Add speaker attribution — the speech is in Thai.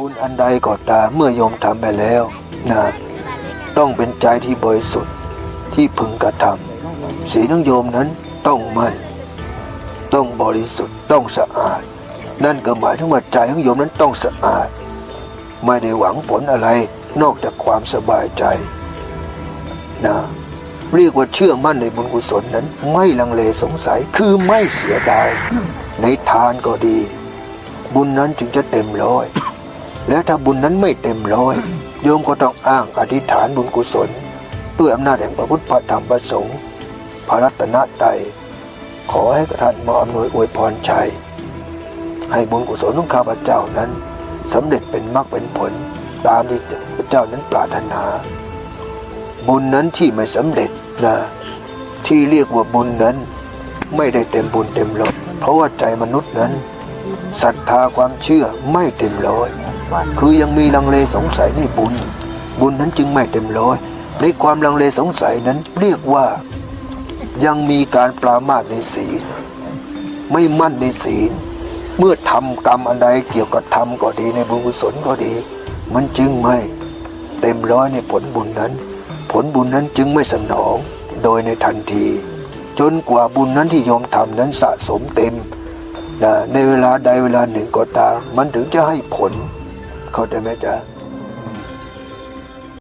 Speaker 1: บุญอันใดก็ตามเมื่อโยมทำไปแล้วนะต้องเป็นใจที่บริสุทธิ์ที่พึงกระทำศีลของโยมนั้นต้องมั่นต้องบริสุทธิ์ต้องสะอาด นั่นก็หมายถึงว่าใจของโยมนั้นต้องสะอาด ไม่ได้หวังผลอะไรนอกจากความสบายใจนะเรียกว่าเชื่อมั่นในบุญกุศลนั้น ไม่ลังเลสงสัยคือไม่เสียดายในทานก็ดี บุญนั้นจึงจะเต็มร้อย แล้วถ้าบุญนั้นไม่เต็มร้อย โยมก็ต้องอ้างอธิษฐานบุญกุศลด้วยอำนาจแห่งพระพุทธพระธรรมพระสงฆ์พระรัตนตรัยขอให้ท่านมาอำนวยอวยพรชัย ให้บุญกุศลของข้าพเจ้านั้นสำเร็จเป็นมรรคเป็นผล ตามที่พระเจ้านั้นปรารถนา บุญนั้นที่ไม่สำเร็จนะที่เรียกว่าบุญนั้น ไม่ได้เต็มบุญเต็มร้อยเพราะว่าใจมนุษย์นั้นศรัทธาความเชื่อไม่เต็มร้อย คือยังมีลังเลสงสัยในบุญ บุญนั้นจึงไม่เต็มร้อย ในความลังเลสงสัยนั้นเรียกว่ายังมีการปรามาสในศีลไม่มั่นในศีล เมื่อทำกรรมอันใดเกี่ยวกับธรรมก็ดีในบุญกุศลก็ดี มันจึงไม่เต็มร้อยในผลบุญนั้น ผลบุญนั้นจึงไม่สนองโดยในทันที จนกว่าบุญนั้นที่โยมทำนั้นสะสมเต็มนะในเวลาใดเวลาหนึ่งก็ตามมันถึงจะให้ผล เ